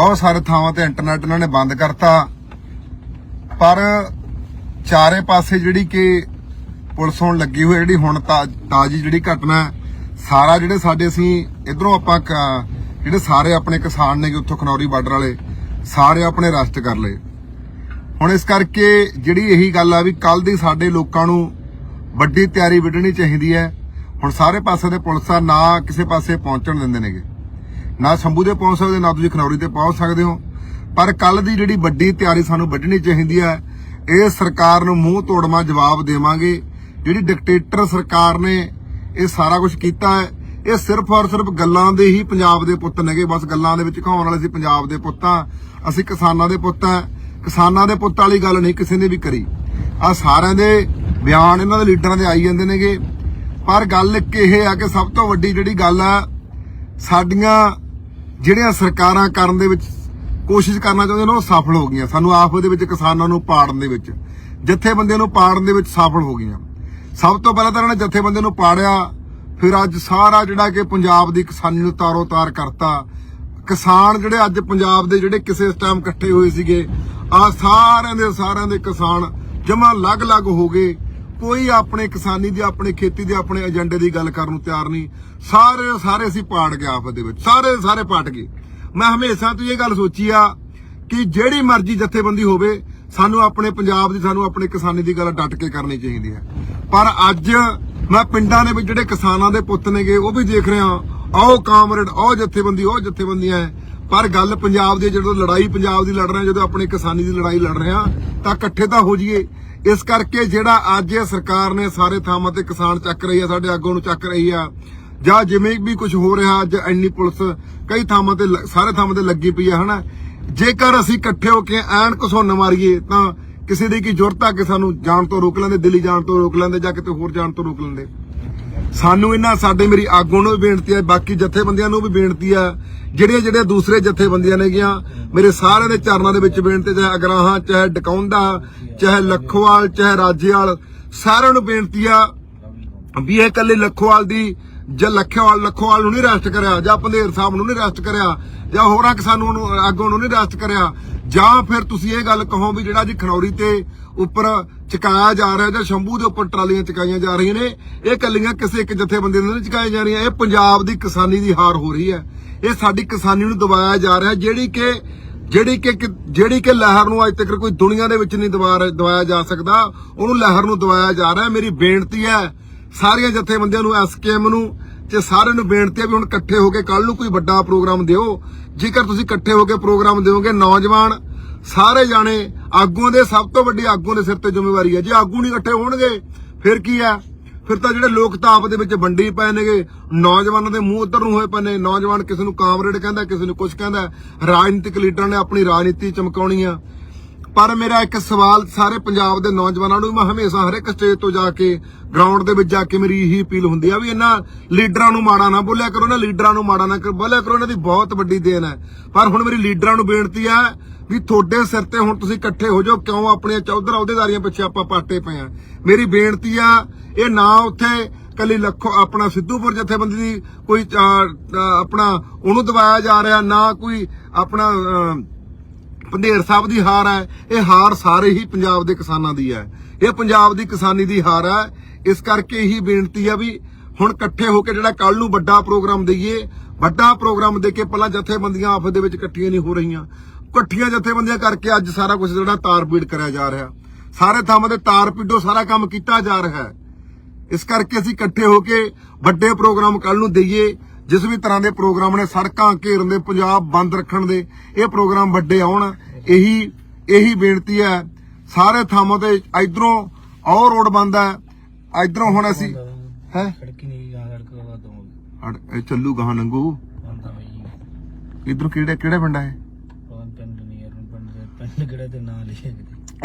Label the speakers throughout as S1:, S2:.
S1: ਬਹੁਤ ਸਾਰੇ ਥਾਵਾਂ ਤੇ ਇੰਟਰਨੈਟ ਇਹਨਾਂ ਨੇ ਬੰਦ ਕਰਤਾ। ਪਰ ਚਾਰੇ ਪਾਸੇ ਜਿਹੜੀ ਕਿ ਪੁਲਿਸ ਹੁਣ ਲੱਗੀ ਹੋਈ ਜਿਹੜੀ ਹੁਣ ਤਾ- ਤਾਜ਼ੀ ਜਿਹੜੀ ਘਟਨਾ ਹੈ, ਸਾਰਾ ਜਿਹੜੇ ਸਾਡੇ ਅਸੀਂ ਇਧਰੋਂ ਆਪਾਂ ਜਿਹੜੇ ਸਾਰੇ ਆਪਣੇ ਕਿਸਾਨ ਨੇ ਉੱਥੋਂ ਖਨੌਰੀ ਬਾਰਡਰ ਵਾਲੇ ਸਾਰੇ ਆਪਣੇ ਅਰੈਸਟ ਕਰ ਲਏ। ਹੁਣ ਇਸ ਕਰਕੇ ਜਿਹੜੀ ਇਹੀ ਗੱਲ ਆ ਵੀ ਕੱਲ ਦੀ ਸਾਡੇ ਲੋਕਾਂ ਨੂੰ ਵੱਡੀ ਤਿਆਰੀ ਵਿੱਢਣੀ ਚਾਹੀਦੀ ਹੈ। ਹੁਣ ਸਾਰੇ ਪਾਸੇ ਦੇ ਪੁਲਿਸ ਆ ਨਾ ਕਿਸੇ ਪਾਸੇ ਪਹੁੰਚਣ ਦਿੰਦੇ ਨੇਗੇ। ਨਾ ਸ਼ੰਭੂ ਦੇ ਪਹੁੰਚ ਸਕਦੇ, ਨਾ ਤੁਸੀਂ ਖਨੌਰੀ ਤੇ ਪਹੁੰਚ ਸਕਦੇ ਹੋ। ਪਰ ਕੱਲ ਦੀ ਜਿਹੜੀ ਵੱਡੀ ਤਿਆਰੀ ਸਾਨੂੰ ਵੱਢਣੀ ਚਾਹੀਦੀ ਹੈ, ਇਹ ਸਰਕਾਰ ਨੂੰ ਮੂੰਹ ਤੋੜਮਾ ਜਵਾਬ ਦੇਵਾਂਗੇ। ਜਿਹੜੀ ਡਿਕਟੇਟਰ ਸਰਕਾਰ ਨੇ ਇਹ ਸਾਰਾ ਕੁਝ ਕੀਤਾ ਹੈ, ਇਹ ਸਿਰਫ ਔਰ ਸਿਰਫ ਗੱਲਾਂ ਦੇ ਹੀ ਪੰਜਾਬ ਦੇ ਪੁੱਤ ਨੇਗੇ। ਬਸ ਗੱਲਾਂ ਦੇ ਵਿੱਚ ਕਹਾਉਣ ਵਾਲੇ ਸੀ ਪੰਜਾਬ ਦੇ ਪੁੱਤਾਂ ਅਸੀਂ ਕਿਸਾਨਾਂ ਦੇ ਪੁੱਤ ਆ। ਕਿਸਾਨਾਂ ਦੇ ਪੁੱਤ ਵਾਲੀ ਗੱਲ ਨਹੀਂ ਕਿਸੇ ਨੇ ਵੀ ਕਰੀ। ਆ ਸਾਰਿਆਂ ਦੇ ਬਿਆਨ ਇਹਨਾਂ ਦੇ ਲੀਡਰਾਂ ਦੇ ਆਈ ਜਾਂਦੇ ਨੇਗੇ। ਪਰ ਗੱਲ ਇੱਕ ਇਹ ਆ ਕਿ ਸਭ ਤੋਂ ਵੱਡੀ ਜਿਹੜੀ ਗੱਲ ਆ, ਸਾਡੀਆਂ ਜਿਹੜੀਆਂ ਸਰਕਾਰਾਂ ਕਰਨ ਦੇ ਵਿੱਚ ਕੋਸ਼ਿਸ਼ ਕਰਨਾ ਚਾਹੁੰਦੇ ਨੇ ਉਹ ਸਫਲ ਹੋ ਗਈਆਂ। ਸਾਨੂੰ ਆਪ ਦੇ ਵਿੱਚ ਕਿਸਾਨਾਂ ਨੂੰ ਪਾੜਨ ਦੇ ਵਿੱਚ, ਜਥੇਬੰਦੀਆਂ ਨੂੰ ਪਾੜਨ ਦੇ ਵਿੱਚ ਸਫਲ ਹੋ ਗਈਆਂ। ਸਭ ਤੋਂ ਪਹਿਲਾਂ ਤਾਂ ਇਹਨਾਂ ਨੇ ਜਥੇਬੰਦੀਆਂ ਨੂੰ ਪਾੜਿਆ। ਫਿਰ ਅੱਜ ਸਾਰਾ ਜਿਹੜਾ ਕਿ ਪੰਜਾਬ ਦੀ ਕਿਸਾਨੀ ਨੂੰ ਤਾਰੋ ਤਾਰ ਕਰਤਾ। ਕਿਸਾਨ ਜਿਹੜੇ ਅੱਜ ਪੰਜਾਬ ਦੇ ਜਿਹੜੇ ਕਿਸੇ ਟਾਈਮ ਇਕੱਠੇ ਹੋਏ ਸੀਗੇ ਆ ਸਾਰਿਆਂ ਦੇ ਸਾਰਿਆਂ ਦੇ ਕਿਸਾਨ ਜਮਾ ਅਲੱਗ-ਅਲੱਗ ਹੋ ਗਏ। ਕੋਈ ਆਪਣੇ ਕਿਸਾਨੀ ਦੀ, ਆਪਣੇ ਖੇਤੀ ਦੇ, ਆਪਣੇ ਏਜੰਡੇ ਦੀ ਗੱਲ ਕਰਨ ਨੂੰ ਤਿਆਰ ਨਹੀਂ। ਸਾਰੇ ਸਾਰੇ ਅਸੀਂ ਪਾੜ ਗਏ ਆਪਸ ਦੇ ਵਿੱਚ। ਸਾਰੇ ਸਾਰੇ ਪਾਟ ਗਏ। ਮੈਂ ਹਮੇਸ਼ਾ ਤੋਂ ਇਹ ਗੱਲ ਸੋਚੀ ਆ ਕਿ ਜਿਹੜੀ ਮਰਜ਼ੀ ਜਥੇਬੰਦੀ ਹੋਵੇ, ਸਾਨੂੰ ਆਪਣੇ ਪੰਜਾਬ ਦੀ, ਸਾਨੂੰ ਆਪਣੇ ਕਿਸਾਨੀ ਦੀ ਗੱਲ ਡਟ ਕੇ ਕਰਨੀ ਚਾਹੀਦੀ ਹੈ। ਪਰ ਅੱਜ ਮੈਂ ਪਿੰਡਾਂ ਦੇ ਵਿੱਚ ਜਿਹੜੇ ਕਿਸਾਨਾਂ ਦੇ ਪੁੱਤ ਨੇਗੇ, ਉਹ ਵੀ ਦੇਖ ਰਿਹਾ ਆਓ ਕਾਮਰੇਡ ਆਓ ਜਥੇਬੰਦੀ, ਉਹ ਜਥੇਬੰਦੀਆਂ ਹੈ। ਪਰ ਗੱਲ ਪੰਜਾਬ ਦੀ ਜਦੋਂ ਲੜਾਈ ਪੰਜਾਬ ਦੀ ਲੜ ਰਹੇ ਜਦੋਂ ਆਪਣੇ ਕਿਸਾਨੀ ਦੀ ਲੜਾਈ ਲੜ ਰਹੇ ਹਾਂ, ਤਾਂ ਇਕੱਠੇ ਤਾਂ ਹੋ ਜਾਈਏ। ਇਸ ਕਰਕੇ ਜਿਹੜਾ ਅੱਜ ਸਰਕਾਰ ਨੇ ਸਾਰੇ ਥਾਵਾਂ ਤੇ ਕਿਸਾਨ ਚੱਕ ਰਹੀ ਆ, ਸਾਡੇ ਆਗੂ ਨੂੰ ਚੱਕ ਰਹੀ ਆ, ਜਾਂ ਜਿਵੇਂ ਵੀ ਕੁਝ ਹੋ ਰਿਹਾ, ਅੱਜ ਇੰਨੀ ਪੁਲਿਸ ਕਈ ਥਾਵਾਂ ਤੇ ਸਾਰੇ ਥਾਵਾਂ ਤੇ ਲੱਗੀ ਪਈ ਆ, ਹਨਾ? ਜੇਕਰ ਅਸੀਂ ਇਕੱਠੇ ਹੋ ਕੇ ਐਨ ਘਸੋਨ ਮਾਰੀਏ, ਤਾਂ ਕਿਸੇ ਦੀ ਕੀ ਜ਼ਰੂਰਤ ਆ ਕਿ ਸਾਨੂੰ ਜਾਣ ਤੋਂ ਰੋਕ ਲੈਂਦੇ, ਦਿੱਲੀ ਜਾਣ ਤੋਂ ਰੋਕ ਲੈਂਦੇ, ਜਾਂ ਕਿਤੇ ਹੋਰ ਜਾਣ ਤੋਂ ਰੋਕ ਲੈਂਦੇ? ਸਾਨੂੰ ਇਹਨਾਂ ਸਾਡੇ ਮੇਰੀ ਆਗੂ ਨੂੰ ਵੀ ਬੇਨਤੀ ਹੈ, ਬਾਕੀ ਜਥੇਬੰਦੀਆਂ ਨੂੰ ਵੀ ਬੇਨਤੀ ਹੈ, ਜਿਹੜੀਆਂ ਜਿਹੜੇ ਦੂਸਰੇ ਜਥੇਬੰਦੀਆਂ ਨੇਗੀਆਂ, ਮੇਰੇ ਸਾਰਿਆਂ ਦੇ ਚਰਨਾਂ ਦੇ ਵਿੱਚ ਬੇਨਤੀ ਚਾਹੇ ਅਗਰਾਹਾਂ, ਚਾਹੇ ਡਕਾਉਂਦਾ ਚਾਹੇ ਲੱਖੋਵਾਲ, ਚਾਹੇ ਰਾਜੇਵਾਲ, ਸਾਰਿਆਂ ਨੂੰ ਬੇਨਤੀ ਆ ਵੀ ਇਹ ਕੱਲੇ ਲੱਖੋਵਾਲ ਦੀ ਜਾਂ ਲੱਖੋਵਾਲ ਲੱਖੋਵਾਲ ਨੂੰ ਨਹੀਂ ਅਰੈਸਟ ਕਰਿਆ, ਜਾਂ ਪੰਧੇਰ ਸਾਹਿਬ ਨੂੰ ਨਹੀਂ ਅਰੈਸਟ ਕਰਿਆ, ਜਾਂ ਹੋਰਾਂ ਕਿਸਾਨਾਂ ਨੂੰ ਆਗੂ ਨੂੰ ਨਹੀਂ ਅਰੈਸਟ ਕਰਿਆ, ਜਾਂ ਫਿਰ ਤੁਸੀਂ ਇਹ ਗੱਲ ਕਹੋ ਵੀ ਜਿਹੜਾ ਜੀ ਖਨੌਰੀ ਤੇ ਉੱਪਰ ਚਕਾਇਆ ਜਾ ਰਿਹਾ, ਜਾਂ ਸ਼ੰਭੂ ਦੇ ਉੱਪਰ ਟਰਾਲੀਆਂ ਚਕਾਈਆਂ ਜਾ ਰਹੀਆਂ ਨੇ, ਇਹ ਕੱਲੀਆਂ ਕਿਸੇ ਇੱਕ ਜਥੇਬੰਦੀ ਦੇ ਨਹੀਂ ਚਕਾਈਆਂ ਜਾ ਰਹੀਆਂ, ਇਹ ਪੰਜਾਬ ਦੀ ਕਿਸਾਨੀ ਦੀ ਹਾਰ ਹੋ ਰਹੀ ਹੈ। ਇਹ ਸਾਡੀ ਕਿਸਾਨੀ ਨੂੰ ਦਬਾਇਆ ਜਾ ਰਿਹਾ, ਜਿਹੜੀ ਕਿ ਜਿਹੜੀ ਕਿ ਜਿਹੜੀ ਕਿ ਲਹਿਰ ਨੂੰ ਅੱਜ ਤੱਕ ਕੋਈ ਦੁਨੀਆ ਦੇ ਵਿੱਚ ਨਹੀਂ ਦਬਾਇਆ ਦਬਾਇਆ ਜਾ ਸਕਦਾ, ਉਹਨੂੰ ਲਹਿਰ ਨੂੰ ਦਬਾਇਆ ਜਾ ਰਿਹਾ, ਮੇਰੀ ਬੇਨਤੀ ਹੈ ਸਾਰੀਆਂ ਜਥੇਬੰਦੀਆਂ ਨੂੰ ਐਸਕੇਐਮ ਨੂੰ ਤੇ ਸਾਰਿਆਂ ਨੂੰ ਬੇਨਤੀ ਹੈ ਵੀ ਹੁਣ ਇਕੱਠੇ ਹੋ ਕੇ ਕੱਲ ਨੂੰ ਕੋਈ ਵੱਡਾ ਪ੍ਰੋਗਰਾਮ ਦਿਓ। ਜੇਕਰ ਤੁਸੀਂ ਇਕੱਠੇ ਹੋ ਕੇ ਪ੍ਰੋਗਰਾਮ ਦਿਓਗੇ, ਨੌਜਵਾਨ ਸਾਰੇ ਜਾਣੇ ਆਗੂਆਂ ਦੇ ਸਭ ਤੋਂ ਵੱਡੀ ਆਗੂਆਂ ਦੇ ਸਿਰ ਤੇ ਜ਼ਿੰਮੇਵਾਰੀ ਹੈ। ਜੇ ਆਗੂ ਨਹੀਂ ਇਕੱਠੇ ਹੋਣਗੇ, ਫਿਰ ਕੀ ਹੈ? ਫਿਰ ਤਾਂ ਜਿਹੜੇ ਲੋਕ ਤਾਂ ਆਪ ਦੇ ਵਿੱਚ ਵੰਡੀ ਪਏ ਨੇਗੇ, ਨੌਜਵਾਨਾਂ ਦੇ ਮੂੰਹ ਉਧਰ ਨੂੰ ਹੋਏ ਪਏ ਨੇ। ਨੌਜਵਾਨ ਕਿਸੇ ਨੂੰ ਕਾਮਰੇਡ ਕਹਿੰਦਾ, ਕਿਸੇ ਨੂੰ ਕੁਝ ਕਹਿੰਦਾ। ਰਾਜਨੀਤਿਕ ਲੀਡਰਾਂ ਨੇ ਆਪਣੀ ਰਾਜਨੀਤੀ ਚਮਕਾਉਣੀ ਆ। ਪਰ ਮੇਰਾ ਇੱਕ ਸਵਾਲ ਸਾਰੇ ਪੰਜਾਬ ਦੇ ਨੌਜਵਾਨਾਂ ਨੂੰ ਮੈਂ ਹਮੇਸ਼ਾ ਹਰ ਇੱਕ ਸਟੇਜ ਤੋਂ ਜਾ ਕੇ ਗਰਾਊਂਡ ਦੇ ਵਿੱਚ ਜਾ ਕੇ ਮੇਰੀ ਇਹੀ ਅਪੀਲ ਹੁੰਦੀ ਆ ਵੀ ਇਹਨਾਂ ਲੀਡਰਾਂ ਨੂੰ ਮਾੜਾ ਨਾ ਬੋਲਿਆ ਕਰੋ ਨਾ ਲੀਡਰਾਂ ਨੂੰ ਮਾੜਾ ਨਾ ਕਰੋ, ਬੋਲਿਆ ਕਰੋ, ਇਹਨਾਂ ਦੀ ਬਹੁਤ ਵੱਡੀ ਦੇਣ ਹੈ। ਪਰ ਹੁਣ ਮੇਰੀ ਲੀਡਰਾਂ ਨੂੰ ਬੇਨਤੀ ਆ ਵੀ ਤੁਹਾਡੇ ਸਿਰ ਤੇ ਹੁਣ ਤੁਸੀਂ ਇਕੱਠੇ ਹੋ ਜਾਓ, ਕਿਉਂ ਆਪਣੀਆਂ ਚੌਧਰ ਅਹੁਦੇਦਾਰੀਆਂ ਪਿੱਛੇ ਆਪਾਂ ਪਾਟੇ ਪਏ ਆ। ਮੇਰੀ ਬੇਨਤੀ ਆ, ਇਹ ਨਾ ਉੱਥੇ ਕੱਲੀ ਲੱਖੋ, ਆਪਣਾ ਸਿੱਧੂਪੁਰ ਜਥੇਬੰਦੀ ਦੀ ਕੋਈ ਆਪਣਾ ਉਹਨੂੰ ਦਬਾਇਆ ਜਾ ਰਿਹਾ, ਨਾ ਕੋਈ ਆਪਣਾ ਪੰਧੇਰ ਸਾਹਿਬ ਦੀ ਹਾਰ ਹੈ, ਇਹ ਹਾਰ ਸਾਰੇ ਹੀ ਪੰਜਾਬ ਦੇ ਕਿਸਾਨਾਂ ਦੀ ਹੈ। ਇਹ ਪੰਜਾਬ ਦੀ ਕਿਸਾਨੀ ਦੀ ਹਾਰ ਹੈ। ਇਸ ਕਰਕੇ ਹੀ ਬੇਨਤੀ ਆ ਵੀ ਹੁਣ ਇਕੱਠੇ ਹੋ ਕੇ ਜਿਹੜਾ ਕੱਲ ਨੂੰ ਵੱਡਾ ਪ੍ਰੋਗਰਾਮ ਦਈਏ, ਵੱਡਾ ਪ੍ਰੋਗਰਾਮ ਦੇ ਕੇ ਪਹਿਲਾਂ ਜਥੇਬੰਦੀਆਂ ਆਪਸ ਦੇ ਵਿੱਚ ਇਕੱਠੀਆਂ ਨਹੀਂ ਹੋ ਰਹੀਆਂ। ਇਕੱਠੀਆਂ ਜਥੇਬੰਦੀਆਂ ਕਰਕੇ ਅੱਜ ਸਾਰਾ ਕੁਝ ਜਿਹੜਾ ਤਾਰਪੀੜ ਕਰਿਆ ਜਾ ਰਿਹਾ। ਸਾਰੇ ਥਾਵਾਂ ਤੇ ਤਾਰਪੀਡੋ ਸਾਰਾ ਕੰਮ ਕੀਤਾ ਜਾ ਰਿਹਾ ਹੈ। ਇਸ ਕਰਕੇ ਅਸੀਂ ਇਕੱਠੇ ਹੋ ਕੇ ਵੱਡੇ ਪ੍ਰੋਗਰਾਮ ਕੱਲ ਨੂੰ ਦਈਏ। ਜਿਸ ਵੀ ਤਰ੍ਹਾਂ ਦੇ ਪ੍ਰੋਗਰਾਮ ਨੇ ਸੜਕਾਂ ਘੇਰਨ ਦੇ ਪੰਜਾਬ ਬੰਦ ਰੱਖਣ ਦੇ ਇਹ ਪ੍ਰੋਗਰਾਮ ਵੱਡੇ ਆਉਣ। ਇਹੀ ਇਹੀ ਬੇਨਤੀ ਹੈ ਸਾਰੇ ਥਾਵਾਂ ਤੇ ਇਧਰੋਂ ਔਰ ਰੋਡ ਬੰਦ ਹੈ। ਇਧਰੋਂ ਹੁਣ ਅਸੀਂ ਹੈ?
S2: ਸੜਕੀ ਨਹੀਂ ਗਾ ਸੜਕ ਦਾ ਤੋਂ
S1: ਇਹ ਚੱਲੂ ਗਾਹ ਨੰਗੂ? ਇਧਰੋਂ ਕਿਹੜੇ ਕਿਹੜੇ ਪਿੰਡ ਹੈ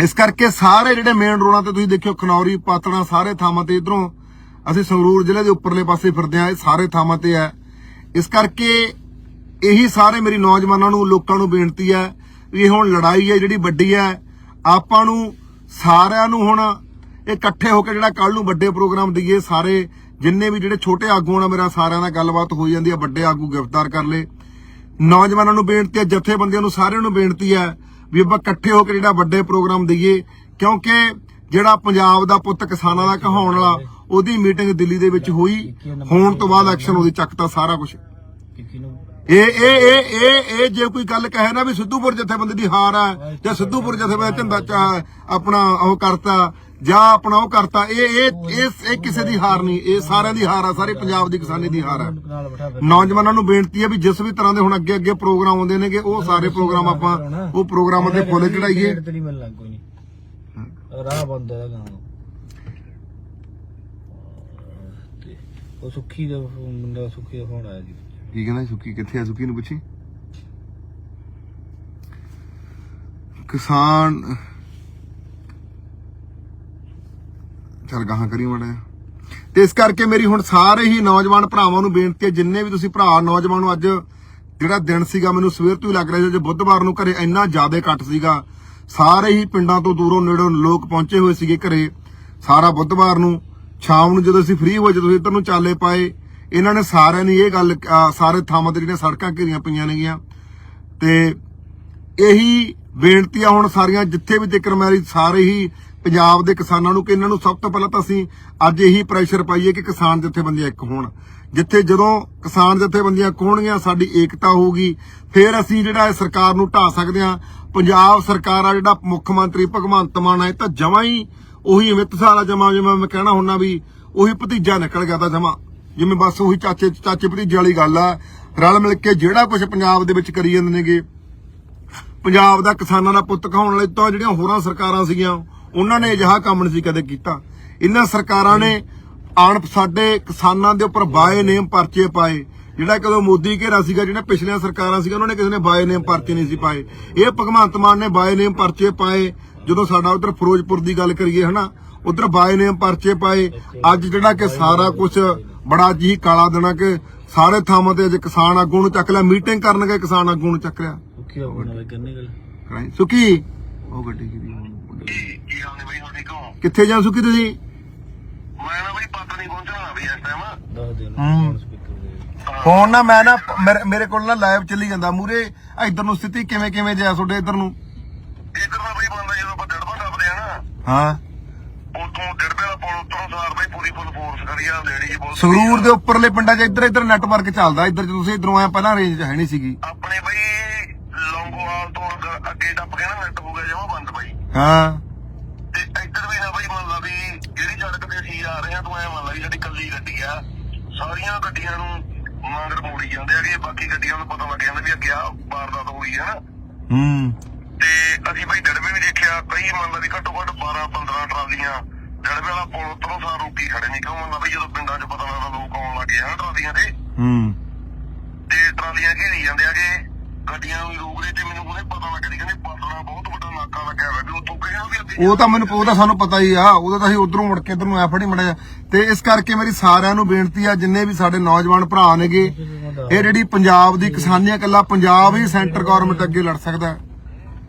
S1: ਇਸ ਕਰਕੇ ਸਾਰੇ ਜਿਹੜੇ ਮੇਨ ਰੋਡਾਂ ਤੇ ਤੁਸੀਂ ਦੇਖਿਓ ਖਨੌਰੀ ਪਾਤਣਾ ਸਾਰੇ ਥਾਵਾਂ ਤੇ ਇਧਰੋਂ ਅਸੀਂ ਸੰਗਰੂਰ ਜ਼ਿਲ੍ਹੇ ਦੇ ਉੱਪਰਲੇ ਪਾਸੇ ਫਿਰਦੇ ਆ ਇਹ ਸਾਰੇ ਥਾਵਾਂ ਤੇ ਹੈ। ਇਸ ਕਰਕੇ ਇਹੀ ਸਾਰੇ ਮੇਰੀ ਨੌਜਵਾਨਾਂ ਨੂੰ, ਲੋਕਾਂ ਨੂੰ ਬੇਨਤੀ ਹੈ ਵੀ ਇਹ ਹੁਣ ਲੜਾਈ ਹੈ, ਜਿਹੜੀ ਵੱਡੀ ਹੈ, ਆਪਾਂ ਨੂੰ ਸਾਰਿਆਂ ਨੂੰ ਹੁਣ ਇਹ ਇਕੱਠੇ ਹੋ ਕੇ ਜਿਹੜਾ ਕੱਲ ਨੂੰ ਵੱਡੇ ਪ੍ਰੋਗਰਾਮ ਦਈਏ, ਸਾਰੇ ਜਿੰਨੇ ਵੀ ਜਿਹੜੇ ਛੋਟੇ ਆਗੂ ਆ ਮੇਰਾ ਸਾਰਿਆਂ ਨਾਲ ਗੱਲਬਾਤ ਹੋਈ ਜਾਂਦੀ ਹੈ, ਵੱਡੇ ਆਗੂ ਗ੍ਰਿਫਤਾਰ ਕਰ ਲਏ। ਨੌਜਵਾਨਾਂ ਨੂੰ ਬੇਨਤੀ ਹੈ, ਜਥੇਬੰਦੀਆਂ ਨੂੰ ਸਾਰਿਆਂ ਨੂੰ ਬੇਨਤੀ ਹੈ ਵੀ ਆਪਾਂ ਇਕੱਠੇ ਹੋ ਕੇ ਜਿਹੜਾ ਵੱਡੇ ਪ੍ਰੋਗਰਾਮ ਦਈਏ, ਕਿਉਂਕਿ ਜਿਹੜਾ ਪੰਜਾਬ ਦਾ ਪੁੱਤ ਕਿਸਾਨਾਂ ਦਾ ਕਹਾਉਣ ਵਾਲਾ ਉਹਦੀ ਮੀਟਿੰਗ ਦਿੱਲੀ ਦੇ ਵਿੱਚ ਹੋਈ। ਹੋਣ ਤੋਂ ਬਾਅਦ ਐਕਸ਼ਨ ਉਹਦੀ ਚੱਕਤਾ ਸਾਰਾ ਕੁਝ ਇਹ ਇਹ ਇਹ ਇਹ ਇਹ ਜੇ ਕੋਈ ਗੱਲ ਕਹੇ ਨਾ ਵੀ ਸਿੱਧੂਪੁਰ ਜਥੇਬੰਦੀ ਦੀ ਹਾਰ ਆ, ਜਾਂ ਸਿੱਧੂਪੁਰ ਜਥੇਬੰਦੀ ਝੰਡਾ ਆਪਣਾ ਉਹ ਕਰਤਾ, ਜਾਂ ਆਪਣਾ ਉਹ ਕਰਤਾ, ਇਹ ਇਹ ਇਹ ਕਿਸੇ ਦੀ ਹਾਰ ਨਹੀਂ। ਇਹ ਸਾਰਿਆਂ ਦੀ ਹਾਰ ਆ, ਸਾਰੇ ਪੰਜਾਬ ਦੀ ਕਿਸਾਨੀ ਦੀ ਹਾਰ ਆ। ਨੌਜਵਾਨਾਂ ਨੂੰ ਬੇਨਤੀ ਹੈ ਵੀ ਜਿਸ ਵੀ ਤਰ੍ਹਾਂ ਦੇ ਹੁਣ ਅੱਗੇ ਅੱਗੇ ਪ੍ਰੋਗਰਾਮ ਆਉਂਦੇ ਨੇਗੇ, ਉਹ ਸਾਰੇ ਪ੍ਰੋਗਰਾਮ ਆਪਾਂ, ਉਹ ਪ੍ਰੋਗਰਾਮਾਂ ਤੇ ਫੁੱਲ ਚੜਾਈਏ
S2: ਰਾਹ ਬੰਦ ਹੈ ਗਾਂ ਤੇ ਉਹ ਸੁੱਖੀ ਦਾ ਮੁੰਡਾ ਸੁੱਖੀ ਦਾ ਫੋਨ ਆਇਆ ਜੀ
S1: ਕੀ ਕਹਿੰਦਾ ਸੁੱਕੀ ਕਿੱਥੇ ਆ ਸੁੱਕੀ ਨੂੰ ਪੁੱਛੀ? ਕਿਸਾਨ ਚਲ ਗਾਹਾਂ ਕਰੀ ਮੜਾ ਤੇ ਇਸ ਕਰਕੇ ਮੇਰੀ ਹੁਣ ਸਾਰੇ ਹੀ ਨੌਜਵਾਨ ਭਰਾਵਾਂ ਨੂੰ ਬੇਨਤੀ ਹੈ, ਜਿੰਨੇ ਵੀ ਤੁਸੀਂ ਭਰਾ ਨੌਜਵਾਨ ਨੂੰ ਅੱਜ ਜਿਹੜਾ ਦਿਨ ਸੀਗਾ, ਮੈਨੂੰ ਸਵੇਰ ਤੋਂ ਹੀ ਲੱਗ ਰਿਹਾ ਸੀ ਜੇ ਬੁੱਧਵਾਰ ਨੂੰ ਘਰੇ ਇੰਨਾ ਜ਼ਿਆਦਾ ਇਕੱਠ ਸੀਗਾ। ਸਾਰੇ ਹੀ ਪਿੰਡਾਂ ਤੋਂ ਦੂਰੋਂ ਨੇੜੋਂ ਲੋਕ ਪਹੁੰਚੇ ਹੋਏ ਸੀਗੇ ਘਰੇ। ਸਾਰਾ ਬੁੱਧਵਾਰ ਨੂੰ ਸ਼ਾਮ ਨੂੰ ਜਦੋਂ ਅਸੀਂ ਫ੍ਰੀ ਹੋਏ, ਜਦੋਂ ਇੱਧਰ ਨੂੰ ਚਾਲੇ ਪਾਏ, ਇਹਨਾਂ ਨੇ ਸਾਰਿਆਂ ਨੇ ਇਹ ਗੱਲ ਸਾਰੇ ਥਾਵਾਂ ਤੇ ਜਿਹੜੀਆਂ ਸੜਕਾਂ ਘਿਰੀਆਂ ਪਈਆਂ ਨੇਗੀਆਂ। ਤੇ ਇਹੀ ਬੇਨਤੀ ਆ ਹੁਣ ਸਾਰੀਆਂ, ਜਿੱਥੇ ਵੀ ਜ਼ਿਕਰ ਮੇਰੀ ਸਾਰੇ ਹੀ ਪੰਜਾਬ ਦੇ ਕਿਸਾਨਾਂ ਨੂੰ ਕਿ ਇਹਨਾਂ ਨੂੰ ਸਭ ਤੋਂ ਪਹਿਲਾਂ ਤਾਂ ਅਸੀਂ ਅੱਜ ਇਹੀ ਪ੍ਰੈਸ਼ਰ ਪਾਈਏ ਕਿ ਕਿਸਾਨ ਜਥੇਬੰਦੀਆਂ ਇੱਕ ਹੋਣ। ਜਿੱਥੇ ਜਦੋਂ ਕਿਸਾਨ ਜਥੇਬੰਦੀਆਂ ਇੱਕ ਹੋਣਗੀਆਂ, ਸਾਡੀ ਏਕਤਾ ਹੋਊਗੀ। ਫਿਰ ਅਸੀਂ ਜਿਹੜਾ ਇਹ ਸਰਕਾਰ ਨੂੰ ਢਾ ਸਕਦੇ ਹਾਂ। ਪੰਜਾਬ ਸਰਕਾਰ ਆ ਜਿਹੜਾ ਮੁੱਖ ਮੰਤਰੀ ਭਗਵੰਤ ਮਾਨ ਹੈ ਤਾਂ ਜਮਾਂ ਹੀ ਉਹੀ ਅਮਿਤ ਜਮਾ ਜਿਵੇਂ ਮੈਂ ਕਹਿਣਾ ਹੁੰਨਾ ਵੀ ਉਹੀ ਭਤੀਜਾ ਨਿਕਲ ਗਿਆ ਤਾਂ ਜਮਾ। ਜਿਵੇਂ ਬਸ ਉਹੀ ਚਾਚੇ ਚਾਚੇ ਭਤੀਜੇ ਵਾਲੀ ਗੱਲ ਆ। ਰਲ ਮਿਲ ਕੇ ਜਿਹੜਾ ਕੁਝ ਪੰਜਾਬ ਦੇ ਵਿੱਚ ਕਰੀ ਜਾਂਦੇ ਨੇਗੇ, ਪੰਜਾਬ ਦਾ ਕਿਸਾਨਾਂ ਦਾ ਪੁੱਤ ਕਹਾਉਣ ਵਾਲੇ ਤਾਂ ਜਿਹੜੀਆਂ ਹੋਰਾਂ ਸਰਕਾਰਾਂ ਸੀਗੀਆਂ, ਉਹਨਾਂ ਨੇ ਅਜਿਹਾ ਕੰਮ ਨਹੀਂ ਸੀ ਕਦੇ ਕੀਤਾ। ਇਹਨਾਂ ਸਰਕਾਰਾਂ ਨੇ ਆਣ ਸਾਡੇ ਕਿਸਾਨਾਂ ਦੇ ਉੱਪਰ ਬਾਏ ਨੇਮ ਪਰਚੇ ਪਾਏ। ਜਿਹੜਾ ਕਦੋਂ ਮੋਦੀ ਘੇਰਾ ਸੀਗਾ ਜਿਹੜੇ ਪਿਛਲੀਆਂ ਸਰਕਾਰਾਂ ਸੀਗੀਆਂ ਉਹਨਾਂ ਨੇ ਕਿਸੇ ਨੇ ਬਾਏ ਨੇਮ ਪਰਚੇ ਨਹੀਂ ਸੀ ਪਾਏ ਇਹ ਭਗਵੰਤ ਮਾਨ ਨੇ ਬਾਏ ਨੇਮ ਪਰਚੇ ਪਾਏ। ਜਦੋਂ ਸਾਡਾ ਉਧਰ ਫਿਰੋਜ਼ਪੁਰ ਦੀ ਗੱਲ ਕਰੀਏ ਹਨਾ ਉਧਰ ਬਾਏ ਨੇਮ ਪਰਚੇ ਪਾਏ। ਅੱਜ ਜਿਹੜਾ ਕਿ ਸਾਰਾ ਕੁਝ ਬੜਾ ਜੀ ਕਾਲਾ ਦੇਣਾ ਕਿ ਸਾਰੇ ਥਾਵਾਂ ਤੇ ਅੱਜ ਕਿਸਾਨ ਆਗੂ ਨੂੰ ਚੱਕ ਲਿਆ ਮੀਟਿੰਗ ਕਰਨ ਗਏ ਕਿਸਾਨ ਆਗੂ ਨੂੰ ਚੱਕ ਲਿਆ।
S2: ਸੁੱਖੀ ਦਾ ਫੋਨ ਆਇਆ ਕਰਨੇ ਗੱਲ।
S1: ਕਰਾਈ। ਸੁਕੀ ਉਹ ਗੱਡੀ ਕਿਹਦੀ
S3: ਕੀ ਹਾਲ ਨੇ ਬਈ
S1: ਕਿੱਥੇ ਜਾ ਸੁਕੀ ਤੁਸੀਂ?
S3: ਮੈਂ ਨਾ ਬਈ ਪਤਨੀ ਪਹੁੰਚਣਾ ਵੀ ਇਸ ਟਾਈਮ
S2: ਦੱਸ ਦੇ
S1: ਹੂੰ।
S2: ਨਾ ਦੇ
S1: ਮੈਂ ਨਾ ਮੇਰੇ- ਮੇਰੇ ਕੋਲ ਨਾ ਲਾਈਵ ਚੱਲੀ ਜਾਂਦਾ। ਮੂਰੇ ਇਧਰ ਨੂੰ ਸਥਿਤੀ ਕਿਵੇਂ ਕਿਵੇਂ ਜਿਆ ਤੁਹਾਡੇ ਇਧਰ ਨੂੰ?
S3: ਇਧਰ ਦਾ ਬਈ ਬੰਦਾ ਜਦੋਂ ਆਪਾਂ ਡੜਬਾ ਟੱਪਦੇ ਆ ਨਾ
S1: ਹਾਂ।
S3: ਉਤੋਂ ਡੜਬੇ ਵਾਲਾ ਪੁਲ ਉੱਤੋਂ ਸਾਰ ਬਈ ਪੂਰੀ ਫੁੱਲ ਫੋਰਸ ਕਰੀਆ ਲੇਡੀ ਜੀ ਬਹੁਤ
S1: ਸੰਗਰੂਰ ਦੇ ਉੱਪਰਲੇ ਪਿੰਡਾਂ 'ਚ ਇੱਧਰ ਇੱਧਰ ਨੈਟਵਰਕ ਚੱਲਦਾ। ਇੱਧਰ 'ਚ ਤੁਸੀਂ ਇਧਰੋਂ ਆਇਆ ਪਹਿਲਾਂ ਰੇਂਜ 'ਚ ਹੈ ਨਹੀਂ ਸੀਗੀ।
S3: ਆਪਣੇ ਬਈ ਲੰਗੋਵਾਲ ਤੋਂ ਅੱਗ- ਅੱਗੇ ਟੱਪ ਕੇ ਨਾ ਨੈਟ ਹੋ ਗਿਆ ਜਮਾ ਬੰਦ ਬਈ।
S1: ਹਾਂ।
S3: ਤੇ ਇੱਧਰ ਵੀ ਨਾ ਬਈ ਮੰਨ ਲਾ ਵੀ ਜਿਹੜੀ ਸੜਕ ਤੇ ਅਸੀਂ ਆ ਰਹੇ ਆ ਤੂੰ ਐ ਮੰਨ ਲਾ ਵੀ ਸਾਡੀ ਕੱਲੀ ਗੱਡੀ ਆ ਸਾਰੀਆਂ ਗੱਡੀਆਂ ਨੂੰ ਮਗਰ ਮੋੜੀ ਜਾਂਦੇ ਆ ਕਿ ਬਾਕੀ ਗੱਡੀਆਂ ਨੂੰ ਪਤਾ ਲੱਗ ਜਾਂਦਾ ਵੀ ਅੱਗੇ ਆ ਵਾਰਦਾਤ ਹੋਈ ਆ ਨਾ।
S1: ਹੂੰ।
S3: ਤੇ ਅਸੀਂ ਬਈ ਡੜਵੇ ਵੀ ਦੇਖਿਆ ਕਈ ਮੰਨ ਲਾ ਵੀ ਘੱਟੋ ਘੱਟ 12 15 ਟਰਾਲੀਆਂ ਡੜਵੇ ਵਾਲਾ ਪੁਲ ਉੱਤਰੋਂ ਸਾਰ ਰੋਕੀ ਖੜੇ ਨੇ ਕਿਉਂ ਮੰਨ ਲਾ ਵੀ ਜਦੋਂ ਪਿੰਡਾਂ 'ਚ ਪਤਾ ਲੱਗਦਾ ਲੋਕ ਆਉਣ ਲੱਗੇ ਹਨ ਟਰਾਲੀਆਂ ਤੇ।
S1: ਹੂੰ।
S3: ਤੇ ਟਰਾਲੀਆਂ ਘੇਰੀ ਜਾਂਦੇ ਆਗੇ ਗੱਡੀਆਂ ਨੂੰ ਰੋਕ ਰਹੇ ਤੇ ਮੈਨੂੰ ਉਹਨੇ ਪਤਾ ਲੱਗਦੀ ਕਹਿੰਦੇ ਪਾਤਣਾ ਬਹੁਤ ਵੱਡਾ ਨਾਕਾ ਲੱਗਿਆ ਹੋਇਆ ਵੀ ਉੱਥੋਂ ਕਿਹਨਾਂ ਵੀ ਅੱਗੇ
S1: ਉਹ ਤਾਂ ਮੈਨੂੰ, ਉਹ ਸਾਨੂੰ ਪਤਾ ਹੀ ਆ। ਉਹਦਾ ਤਾਂ ਅਸੀਂ ਉਧਰੋਂ ਮੁੜ ਕੇ ਇਧਰ ਨੂੰ ਆ ਫੜੀ ਮੜਿਆ। ਤੇ ਇਸ ਕਰਕੇ ਮੇਰੀ ਸਾਰਿਆਂ ਨੂੰ ਬੇਨਤੀ ਆ, ਜਿੰਨੇ ਵੀ ਸਾਡੇ ਨੌਜਵਾਨ ਭਰਾ ਨੇਗੇ, ਇਹ ਜਿਹੜੀ ਪੰਜਾਬ ਦੀ ਕਿਸਾਨੀਆਂ ਆ ਪੰਜਾਬ ਹੀ ਸੈਂਟਰ ਗਵਰਨਮੈਂਟ ਅੱਗੇ ਲੜ ਸਕਦਾ।